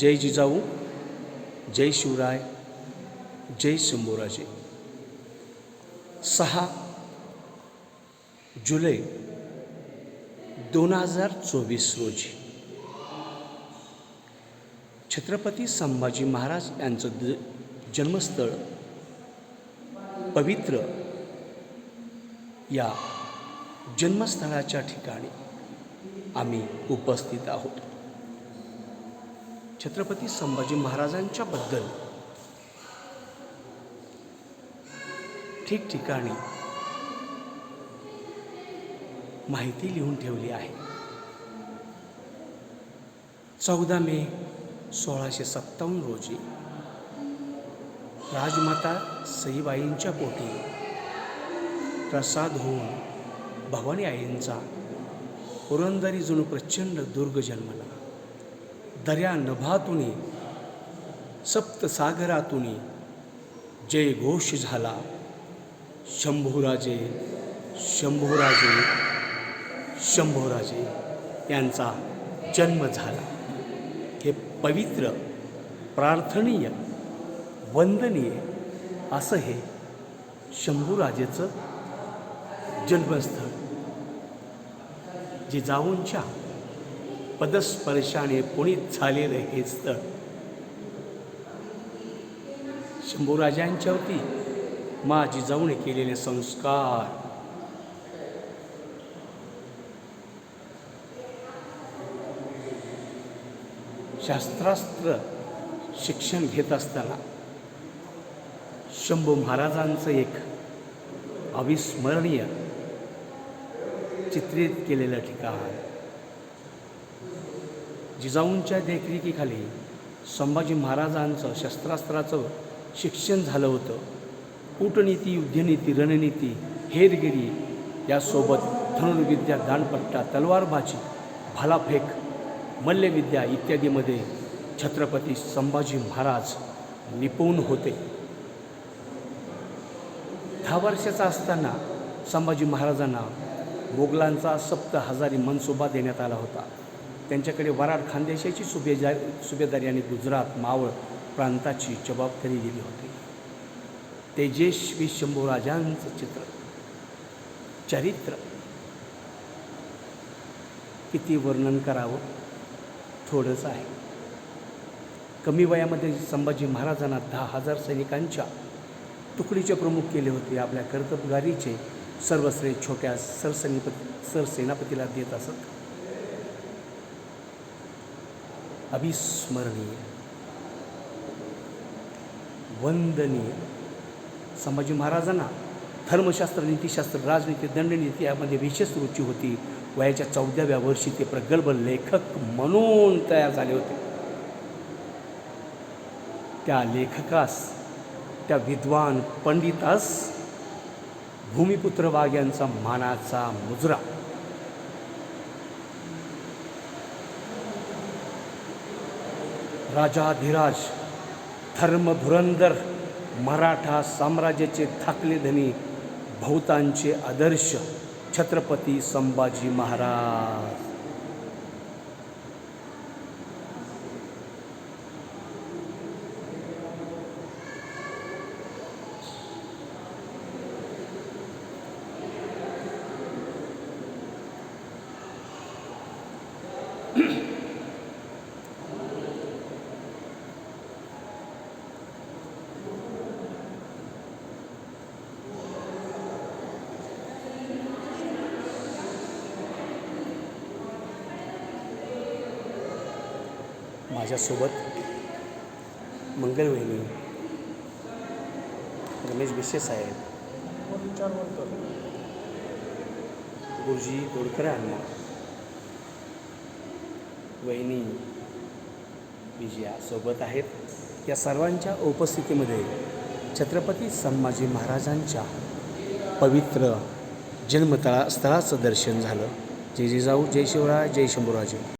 जय जिजाऊ जय शिवराय जय शंभूराजे. सहा जुलै दोन हजार चोवीस रोजी छत्रपती संभाजी महाराज यांचं द जन्मस्थळ पवित्र या जन्मस्थळाच्या ठिकाणी आम्ही उपस्थित आहोत. छत्रपती संभाजी महाराजांच्या बद्दल. ठिकठिकाणी माहिती लिहून ठेवली आहे. चौदा मे सोळाशे सत्तावन्न रोजी राजमाता सईबाईंच्या पोटी प्रसाद होऊन भवानी आईंचा पुरंदरी जणू प्रचंड दुर्ग जन्मला दर्या नभातून सप्तसागरातून जय घोष झाला. शंभूराजे शंभूराजे शंभूराजे यांचा जन्म झाला. हे पवित्र प्रार्थनीय वंदनीय असं हे शंभूराजेचं जन्मस्थळ. जिजाऊंच्या पदस्पर्शाने पुणित झालेलं हे स्थळ शंभूराजांच्यावरती मा जिजाऊने केलेले संस्कार. शास्त्रास्त्र शिक्षण घेत असताना शंभू महाराजांचं एक अविस्मरणीय चित्रित केलेलं ठिकाण. जिजाऊंच्या देखरेखीखाली संभाजी महाराजांचं शस्त्रास्त्राचं शिक्षण झालं होतं. कूटनीती युद्धनीती रणनीती हेरगिरी यासोबत धनुर्विद्या दानपट्टा तलवारबाजी भालाफेक मल्लविद्या इत्यादीमध्ये छत्रपती संभाजी महाराज निपुण होते. दहा वर्षाचा असताना संभाजी महाराजांना मोगलांचा सप्त हजारी मनसुबा देण्यात आला होता. त्यांच्याकडे वराड खानदेशाची सुभेदार सुभेदारी आणि गुजरात मावळ प्रांताची जबाबदारी दिली होती. तेजस्वी शंभूराजांचं चित्र चरित्र. किती वर्णन करावं? थोडंच आहे. कमी वयामध्ये संभाजी महाराजांना दहा हजार सैनिकांच्या तुकडीचे प्रमुख केले होते. आपल्या कर्तबगारीचे सर्वश्रेय छोट्या सरसेनापती सरसेनापतीला देत असत. अविस्मरणीय वंदनीय. संभाजी महाराजांना धर्मशास्त्र नीतीशास्त्र राजनीती दंडनीती यामध्ये विशेष रुची होती. वयाच्या चौदाव्या वर्षी ते प्रगल्भ लेखक म्हणून तयार झाले होते. त्या लेखकास त्या विद्वान पंडितास भूमिपुत्र वाघ यांचा मानाचा मुजरा. राजाधिराज धर्मधुरंदर मराठा साम्राज्याचे थाकले धनी बहुतांचे आदर्श छत्रपती संभाजी महाराज. माझ्यासोबत मंगलवहिनी रमेश बिशे साहेब गुरुजी गोडकरांना अण्णा वहिनी विजया सोबत आहेत. या सर्वांच्या उपस्थितीमध्ये छत्रपती संभाजी महाराजांच्या पवित्र जन्मतळा स्थळाचं दर्शन झालं. जय जिजाऊ जय शिवराय जय शंभूराजे.